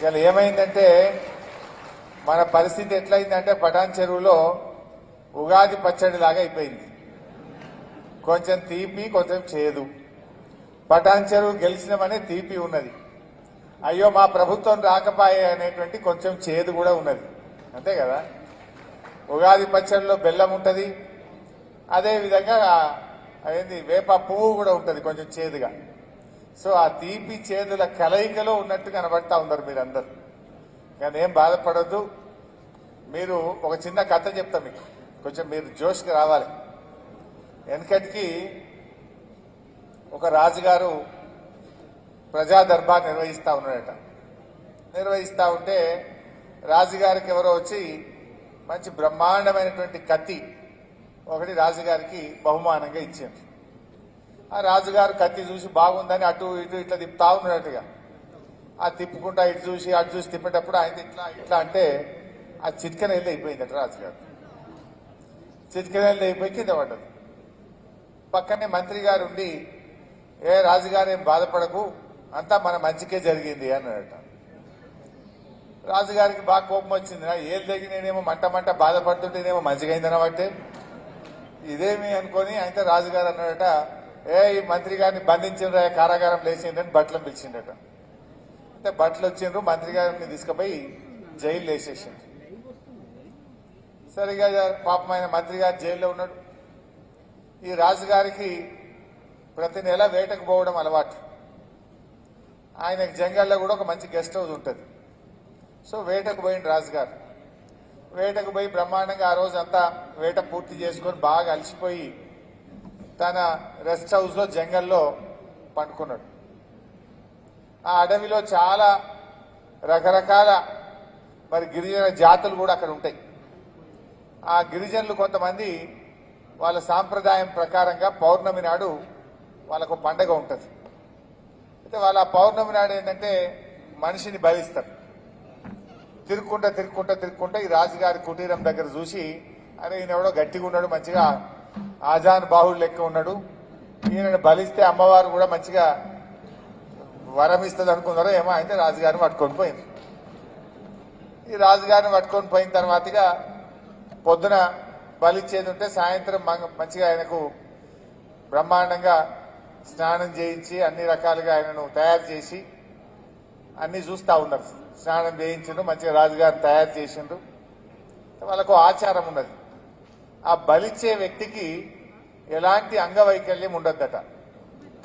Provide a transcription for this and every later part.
ఇవాళ ఏమైందంటే మన పరిస్థితి ఎట్లయిందంటే పటాన్ చెరువులో ఉగాది పచ్చడి లాగా అయిపోయింది. కొంచెం తీపి కొంచెం చేదు. పటాన్ చెరువు గెలిచినమనే తీపి ఉన్నది. అయ్యో మా ప్రభుత్వం రాకపాయే అనేటువంటి కొంచెం చేదు కూడా ఉన్నది. అంతే కదా? ఉగాది పచ్చడిలో బెల్లం ఉంటుంది. అదేవిధంగా ఏంది వేప పువ్వు కూడా ఉంటుంది కొంచెం చేదుగా. సో ఆ తీపి చేదుల కలయికలో ఉన్నట్టు కనబడతా ఉన్నారు మీరందరూ. కానీ ఏం బాధపడద్దు. మీరు ఒక చిన్న కథ చెప్తా మీకు. కొంచెం మీరు జోష్కి రావాలి. వెనకటికి ఒక రాజుగారు ప్రజా దర్బార్ నిర్వహిస్తా ఉన్నాడట. నిర్వహిస్తా ఉంటే రాజుగారికి ఎవరో వచ్చి మంచి బ్రహ్మాండమైనటువంటి కత్తి ఒకటి రాజుగారికి బహుమానంగా ఇచ్చింది ఆ రాజుగారు కత్తి చూసి బాగుందని అటు ఇటు ఇట్లా తిప్పుతా ఉన్నట్టుగా ఆ తిప్పుకుంటా ఇటు చూసి అటు చూసి తిప్పేటప్పుడు ఆయన ఇట్లా ఇట్లా అంటే ఆ చిట్కన వెళ్ళి అయిపోయిందట రాజుగారు. చిట్కన వెళ్ళి అయిపోయి కింద పడ్డది. పక్కనే మంత్రి గారు ఉండి ఏ రాజుగారు ఏం బాధపడకు అంతా మన మంచికే జరిగింది అన్నాడట. రాజుగారికి బాగా కోపం వచ్చింది. ఏది ఏం నేనేమో మంట మంట బాధపడుతుంటేనేమో మంచిగా అయిందనబట్టే ఇదేమి అనుకొని అయితే రాజుగారు అన్నాడట ఏ ఈ మంత్రి గారిని బంధించిన కారాగారం లేచిండని బట్టలు పిలిచిండట. అంటే బట్టలు వచ్చిండ్రు మంత్రి గారిని తీసుకుపోయి జైలు వేసేసిండ్రు. సరిగా పాపమైన మంత్రి గారు జైల్లో ఉన్నాడు. ఈ రాజుగారికి ప్రతి నెల వేటకు పోవడం అలవాటు. ఆయనకు జంగల్లో కూడా ఒక మంచి గెస్ట్ హౌస్ ఉంటుంది. సో వేటకు పోయిండు రాజుగారు. వేటకు పోయి బ్రహ్మాండంగా ఆ రోజు అంతా వేట పూర్తి చేసుకొని బాగా అలసిపోయి తన రెస్ట్ హౌస్లో జంగల్లో పండుకున్నాడు. ఆ అడవిలో చాలా రకరకాల మరి గిరిజన జాతులు కూడా అక్కడ ఉంటాయి. ఆ గిరిజనులు కొంతమంది వాళ్ళ సాంప్రదాయం ప్రకారంగా పౌర్ణమి నాడు వాళ్ళకు పండగ ఉంటుంది. అయితే వాళ్ళ పౌర్ణమి నాడు ఏంటంటే మనిషిని బలిస్తారు తిరుక్కుంటా తిరుక్కుంటా తిరుక్కుంటా ఈ రాజుగారి కుటీరం దగ్గర చూసి అరే ఈయన ఎవడో గట్టిగా ఉన్నాడు మంచిగా ఆజాన్ బాహుడు లెక్క ఉన్నాడు. ఈయనను బలిస్తే అమ్మవారు కూడా మంచిగా వరం ఇస్తుంది అనుకున్నారో ఏమో అయితే రాజుగారిని పట్టుకొని పోయింది. ఈ రాజుగారిని పట్టుకొని పోయిన తర్వాతగా పొద్దున బలిచ్చేది ఉంటే సాయంత్రం మంచిగా ఆయనకు బ్రహ్మాండంగా స్నానం చేయించి అన్ని రకాలుగా ఆయనను తయారు చేసి అన్ని చూస్తా ఉన్నారు. స్నానం చేయించిండ్రు మంచిగా రాజుగారిని తయారు చేసిండ్రు. వాళ్ళకు ఆచారం ఉన్నది. ఆ బలిచ్చే వ్యక్తికి ఎలాంటి అంగవైకల్యం ఉండద్దట.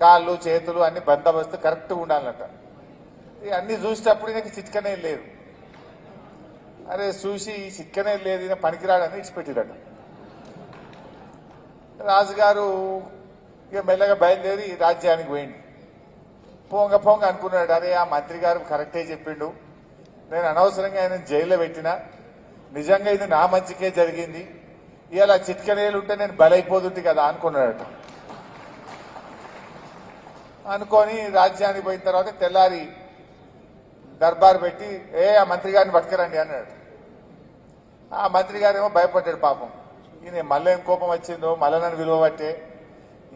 కాళ్ళు చేతులు అన్ని బందోబస్తు కరెక్ట్ ఉండాలట. అన్ని చూసేటప్పుడు నాకు చిట్కనే లేదు. అరే చూసి చిట్కనే లేదు ఈయన పనికిరాడని ఇచ్చిపెట్టిరట రాజుగారు ఇక మెల్లగా బయలుదేరి రాజ్యానికి పోయింది పోంగ పొంగ అనుకున్నాడు అరే ఆ మంత్రి గారు కరెక్టే చెప్పిండు. నేను అనవసరంగా ఆయన జైల్లో పెట్టినా. నిజంగా ఇది నా మంచికే జరిగింది. ఇలా చిట్కనేలు ఉంటే నేను బలైపోతుంది కదా అనుకున్నాడట. అనుకొని రాజ్యానికి పోయిన తర్వాత తెల్లారి దర్బార్ పెట్టి ఏ ఆ మంత్రి గారిని పట్టుకురండి అన్నాడు. ఆ మంత్రి గారేమో భయపడ్డాడు పాపం. ఈయన మళ్ళీ ఏం కోపం వచ్చిందో మళ్ళీ నన్ను విలువబట్టే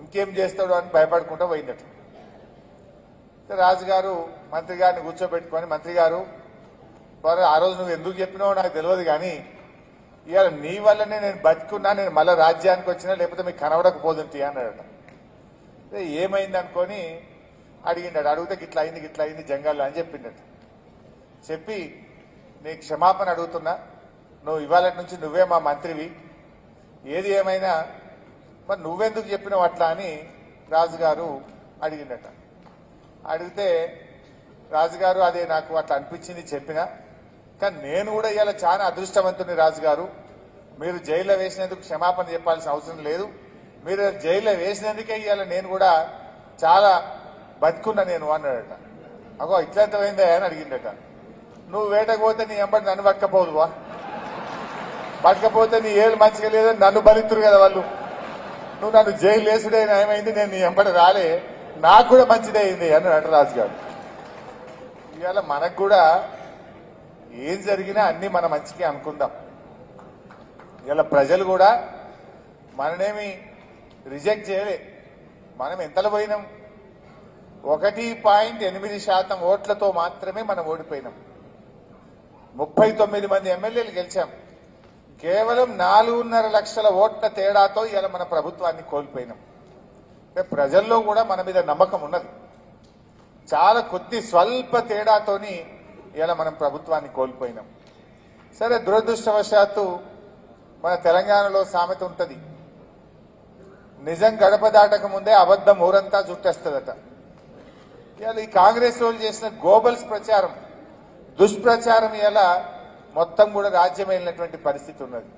ఇంకేం చేస్తాడు అని భయపడుకుంటూ పోయిందట. రాజుగారు మంత్రి గారిని కూర్చోబెట్టుకొని మంత్రి గారు ఆ రోజు నువ్వు ఎందుకు చెప్పినావో నాకు తెలియదు కానీ ఇవాళ నీ వల్లనే నేను బతుకున్నా నేను మళ్ళీ రాజ్యానికి వచ్చినా లేకపోతే మీకు కనబడకపోతుంటి అన్నాడట. ఏమైంది అనుకొని అడిగిండాడు అడిగితే గిట్లా అయింది గిట్లా అయింది జంగాల్లో అని చెప్పిండట. చెప్పి నీ క్షమాపణ అడుగుతున్నా. నువ్వు ఇవాళ నుంచి నువ్వే మా మంత్రివి. ఏది ఏమైనా మరి నువ్వెందుకు చెప్పినావు అట్లా అని రాజుగారు అడిగిండట. అడిగితే రాజుగారు అదే నాకు అట్లా అనిపించింది చెప్పిన. కానీ నేను కూడా ఇవాళ చాలా అదృష్టవంతుని రాజుగారు. మీరు జైల్లో వేసినందుకు క్షమాపణ చెప్పాల్సిన అవసరం లేదు. మీరు జైల్లో వేసినందుకే ఇవాళ నేను కూడా చాలా బతుకున్నా నేను అన్నాడట. అగో ఇట్లంత అని అడిగిందట నువ్వు వేటకు పోతే నీ ఎంబడి నన్ను పట్టకపోదువా? పట్టకపోతే నీ ఏళ్ళు మంచిగా లేదని నన్ను బలిత్తురు కదా వాళ్ళు. నువ్వు నన్ను జైలు వేసుడే ఏమైంది? నేను నీ ఎంబడి రాలే. నాకు కూడా మంచిదే అయింది అన్నాడు రాజు గారు ఇవాళ మనకు కూడా ఏం జరిగినా అన్ని మన మంచికి అనుకుందాం. ఇలా ప్రజలు కూడా మననేమి రిజెక్ట్ చేయలే. మనం ఎంతలో పోయినాం? ఒకటి పాయింట్ ఎనిమిది శాతం ఓట్లతో మాత్రమే మనం ఓడిపోయినాం. ముప్పై తొమ్మిది మంది ఎమ్మెల్యేలు గెలిచాం. కేవలం నాలుగున్నర లక్షల ఓట్ల తేడాతో ఇలా మన ప్రభుత్వాన్ని కోల్పోయినాం. ప్రజల్లో కూడా మన మీద నమ్మకం ఉన్నది. చాలా కొద్ది స్వల్ప తేడాతోని ఇలా మనం ప్రభుత్వాన్ని కోల్పోయినాం. సరే దురదృష్టవశాత్తు మన తెలంగాణలో సామెత ఉంటుంది. నిజం గడప దాటక ముందే అబద్ధం ఊరంతా చుట్టేస్తుందట. ఇవాళ ఈ కాంగ్రెస్ వాళ్ళు చేసిన గోబల్స్ ప్రచారం దుష్ప్రచారం ఇలా మొత్తం కూడా రాజ్యమైనటువంటి పరిస్థితి ఉన్నది.